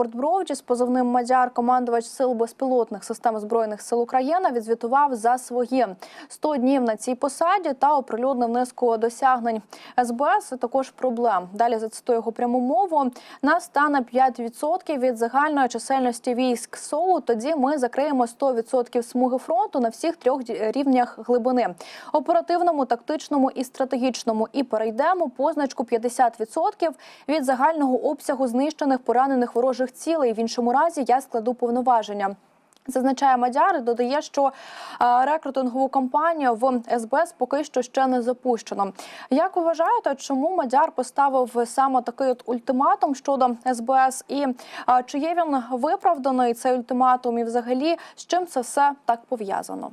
Роберт Бровджі, позовним Мадяр, командувач сил безпілотних систем збройних сил України, відзвітував за свої 100 днів на цій посаді та оприлюднив низку досягнень СБС. Також проблем. Далі зацитую його пряму мову. Нас стане 5% від загальної чисельності військ СОУ. Тоді ми закриємо 100% смуги фронту на всіх трьох рівнях глибини оперативному, тактичному і стратегічному. І перейдемо позначку 50% від загального обсягу знищених поранених ворожих цілей. В іншому разі я складу повноваження. Зазначає Мадяр додає, що е, рекрутингову кампанію в СБС поки що ще не запущено. Як вважаєте, чому Мадяр поставив саме такий от ультиматум щодо СБС? І е, чи є він виправданий цей ультиматум? І взагалі з чим це все так пов'язано?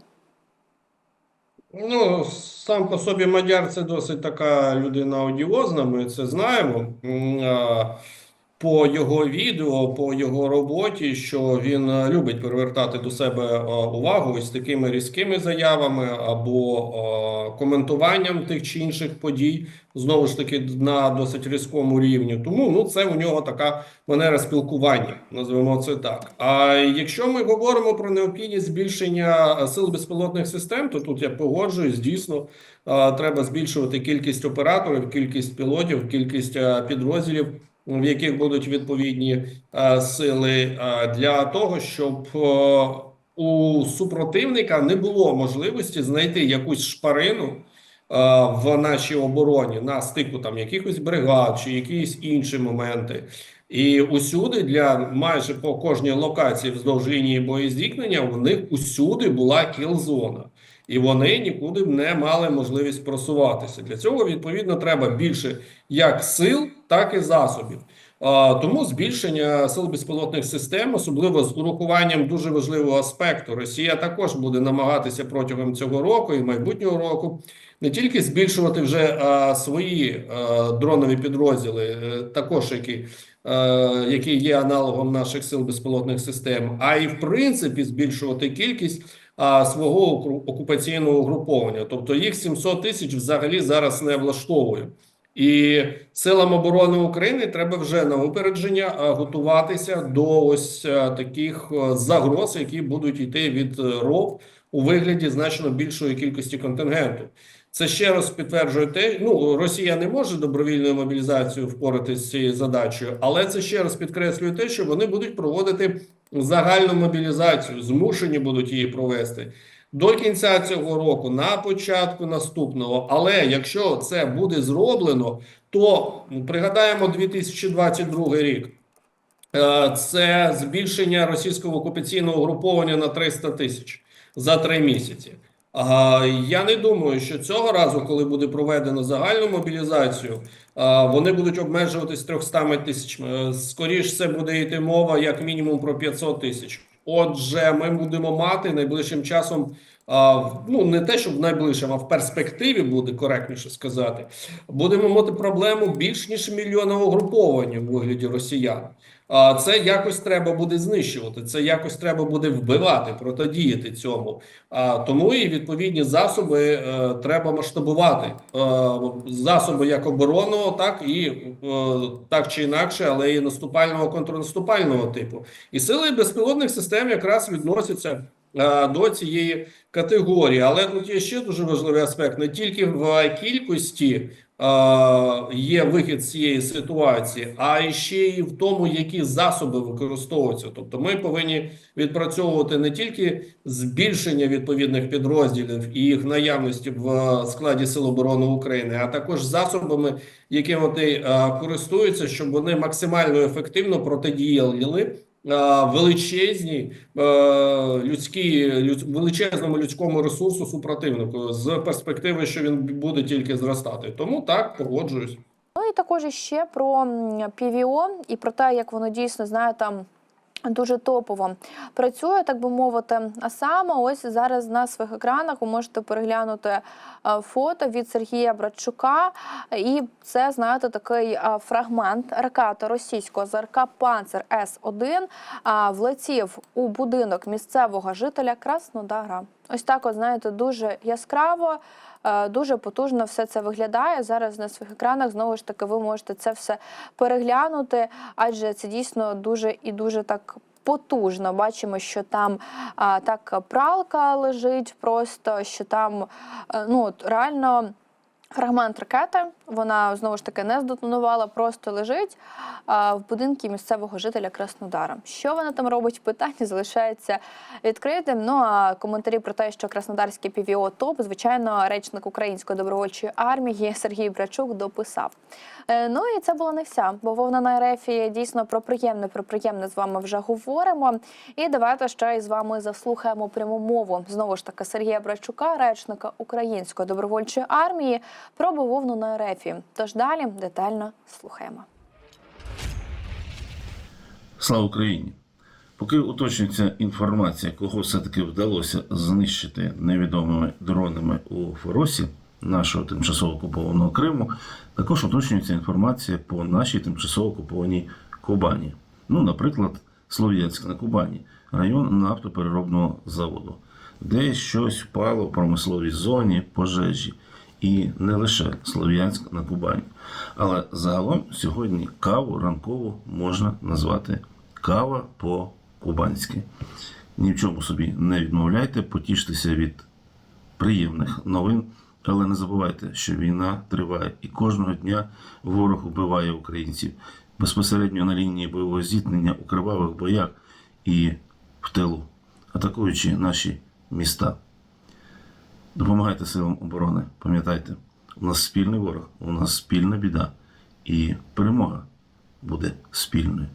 Ну, сам по собі Мадяр це досить така людина одіозна, ми це знаємо. По його відео, по його роботі, що він е, любить привертати до себе е, увагу ось такими різкими заявами або е, коментуванням тих чи інших подій, знову ж таки, на досить різкому рівні. Тому ну, це у нього така манера спілкування, називаємо це так. А якщо ми говоримо про необхідність збільшення сил безпілотних систем, то тут я погоджуюсь, дійсно треба збільшувати кількість операторів, кількість пілотів, кількість підрозділів, в яких будуть відповідні е, сили е, для того, щоб е, у супротивника не було можливості знайти якусь шпарину в нашій обороні на стику там якихось бригад чи якісь інші моменти. І усюди для майже по кожній локації вздовж лінії боєздікнення в них усюди була кілзона. І вони нікуди б не мали можливість просуватися. Для цього відповідно треба більше як сил, так і засобів. Тому збільшення сил безпілотних систем, особливо з урахуванням дуже важливого аспекту, Росія також буде намагатися протягом цього року і майбутнього року не тільки збільшувати вже свої дронові підрозділи, е, також які, е, які є аналогом наших сил безпілотних систем, а і в принципі збільшувати кількість а, свого окупаційного угруповання. Тобто їх 700 тисяч взагалі зараз не влаштовує. І силам оборони України треба вже на випередження готуватися до ось таких загроз, які будуть йти від е, РОВ у вигляді значно більшої кількості контингенту. Це ще раз підтверджує те, ну Росія не може добровільною мобілізацією впоратися з цією задачею, але це ще раз підкреслює те, що вони будуть проводити загальну мобілізацію, змушені будуть її провести до кінця цього року, на початку наступного. Але якщо це буде зроблено, то пригадаємо 2022 рік. Е, Це збільшення російського окупаційного угруповання на 300 тисяч за три місяці. Я не думаю, що цього разу, коли буде проведено загальну мобілізацію, вони будуть обмежуватись 300 тисячами. Скоріше це буде йти мова як мінімум про 500 тисяч. Отже, ми будемо мати найближчим часом. Ну, не те, щоб найближчим, а в перспективі буде коректніше сказати. Будемо мати проблему більш ніж мільйона угруповань у вигляді росіян. Це якось треба буде знищувати. Це якось треба буде вбивати, протидіяти цьому. Тому і відповідні засоби е, треба масштабувати. Е, засоби як оборонного, так і е, так чи інакше, але і наступального контрнаступального типу. І сили безпілотних систем якраз відносяться до цієї категорії. Але тут є ще дуже важливий аспект: не тільки в кількості е, є вихід з цієї ситуації, а ще й в тому, які засоби використовуються. Тобто, ми повинні відпрацьовувати не тільки збільшення відповідних підрозділів і їх наявності в складі Сил оборони України, а також засобами, якими вони е, користуються, щоб вони максимально ефективно протидіяли е, величезній е, людсь- величезному людському ресурсу супротивнику з перспективи, що він буде тільки зростати. Тому так погоджуюсь. Ну і також ще про ПВО і про те, як воно дійсно знає там. Дуже топово працює, так би мовити. А саме ось зараз на своїх екранах ви можете переглянути е, фото від Сергія Братчука. І це, знаєте, такий е, фрагмент ракети російського ЗРК Панцер С 1 влетів у будинок місцевого жителя Краснодара. Ось так, от знаєте, дуже яскраво, е, дуже потужно все це виглядає. Зараз на своїх екранах знову ж таки ви можете це все переглянути, адже це дійсно дуже і дуже так. Потужно бачимо, що там а, так пралка лежить, просто що там е, ну реально фрагмент ракети. Вона знову ж таки не здетонувала, просто лежить а, в будинку місцевого жителя Краснодара. Що вона там робить? Питання залишається відкритим. Ну а коментарі про те, що Краснодарський ПВО ТОП, звичайно, речник Української добровольчої армії Сергій Брачук дописав. Е, Ну і це була не вся, бо вовна на рефі дійсно про приємне, про приємне з вами вже говоримо. І давайте ще й з вами заслухаємо пряму мову знову ж таки Сергія Брачука, речника Української добровольчої армії, про бавовну на рефі. Тож далі детально слухаємо. Слава Україні! Поки уточнюється інформація, кого все-таки вдалося знищити невідомими дронами у Форосі, нашого тимчасово окупованого Криму, також уточнюється інформація по нашій тимчасово окупованій Кубані. Ну, наприклад, Слов'янськ на Кубані, район нафтопереробного заводу, де щось впало в промисловій зоні пожежі. І не лише Слов'янськ на Кубані. Але загалом сьогодні каву ранкову можна назвати кава по-кубанськи. Ні в чому собі не відмовляйте, потіштеся від приємних новин, але не забувайте, що війна триває і кожного дня ворог вбиває українців безпосередньо на лінії бойового зіткнення у кривавих боях і в тилу, атакуючи наші міста. Допомагайте силам оборони. Пам'ятайте, у нас спільний ворог, у нас спільна біда, і перемога буде спільною.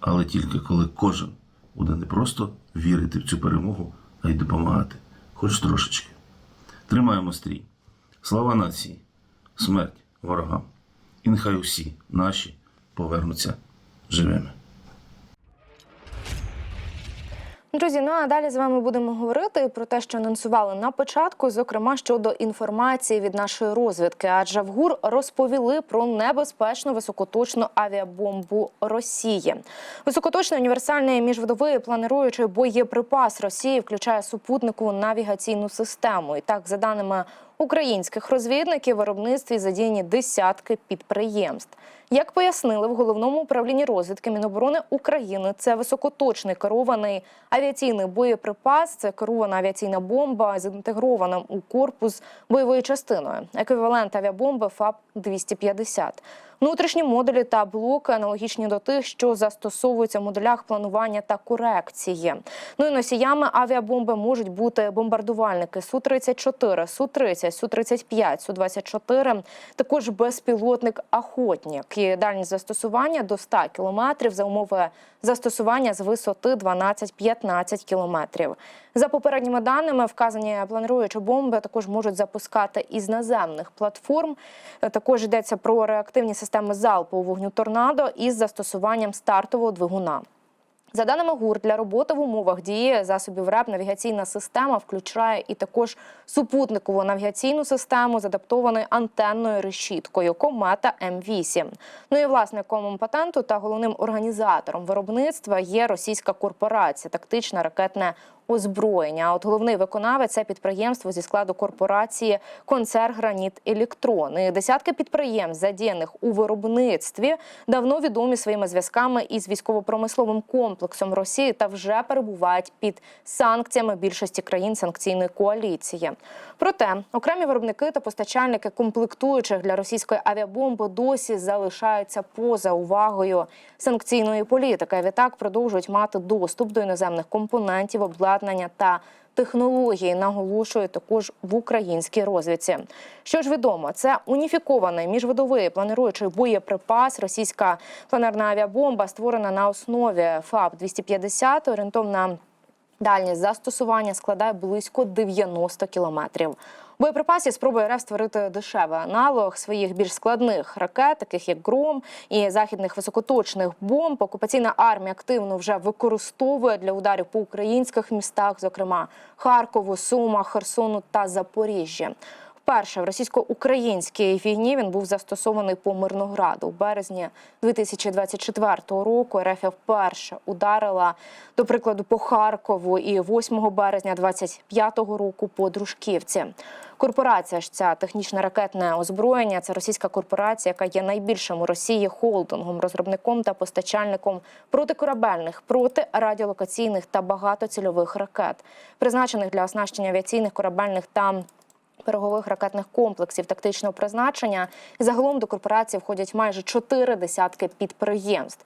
Але тільки коли кожен буде не просто вірити в цю перемогу, а й допомагати, хоч трошечки. Тримаємо стрій. Слава нації, смерть ворогам. І нехай усі наші повернуться живими. Друзі, ну а далі з вами будемо говорити про те, що анонсували на початку, зокрема щодо інформації від нашої розвідки. Адже в ГУР розповіли про небезпечну високоточну авіабомбу Росії. Високоточний універсальний міжвидовий плануючий боєприпас Росії включає супутникову навігаційну систему. І так, за даними українських розвідників, в виробництві задіяні десятки підприємств. Як пояснили в головному управлінні розвідки Міноборони України, це високоточний керований авіаційний боєприпас, це керована авіаційна бомба з інтегрованим у корпус бойовою частиною. Еквівалент авіабомби ФАП 250 Внутрішні модулі та блоки аналогічні до тих, що застосовуються в модулях планування та корекції. Ну і носіями авіабомби можуть бути бомбардувальники Су-34, Су-30, Су-35, Су-24, також безпілотник «Охотник». І дальність застосування до 100 кілометрів за умови застосування з висоти 12-15 кілометрів. За попередніми даними, вказані плануючі бомби також можуть запускати із наземних платформ. Також йдеться про реактивні системи залпового вогню торнадо із застосуванням стартового двигуна. За даними ГУР, для роботи в умовах дії засобів РЕП навігаційна система включає і також супутникову навігаційну систему з адаптованою антенною решіткою Комета М8. Ну і власне патенту та головним організатором виробництва є російська корпорація Тактична ракетне озброєння. От головний виконавець це підприємство зі складу корпорації Концер Граніт Електрон. І десятки підприємств, задіяних у виробництві, давно відомі своїми зв'язками із військово-промисловим комплексом Росії та вже перебувають під санкціями більшості країн санкційної коаліції. Проте окремі виробники та постачальники комплектуючих для російської авіабомби досі залишаються поза увагою санкційної політики. Відтак продовжують мати доступ до іноземних компонентів, обладнання та технології, наголошує також в українській розвідці. Що ж відомо, це уніфікований міжвидовий планируючий боєприпас. Російська планерна авіабомба створена на основі ФАБ 250 орієнтовна Дальність застосування складає близько 90 кілометрів. Боєприпасі спробує РФ створити дешевий аналог своїх більш складних ракет, таких як гром і західних високоточних бомб. Окупаційна армія активно вже використовує для ударів по українських містах, зокрема Харкову, Сумах, Херсону та Запоріжжя. Вперше в російсько-українській війні він був застосований по Мирнограду. У березні 2024 року РФ вперше ударила, до прикладу, по Харкову і 8 березня 2025 року по Дружківці. Корпорація ж ця технічне ракетне озброєння. Це російська корпорація, яка є найбільшим у Росії холдингом, розробником та постачальником протикорабельних, протирадіолокаційних та багатоцільових ракет, призначених для оснащення авіаційних корабельних та берегових ракетних комплексів тактичного призначення. Загалом до корпорації входять майже чотири десятки підприємств.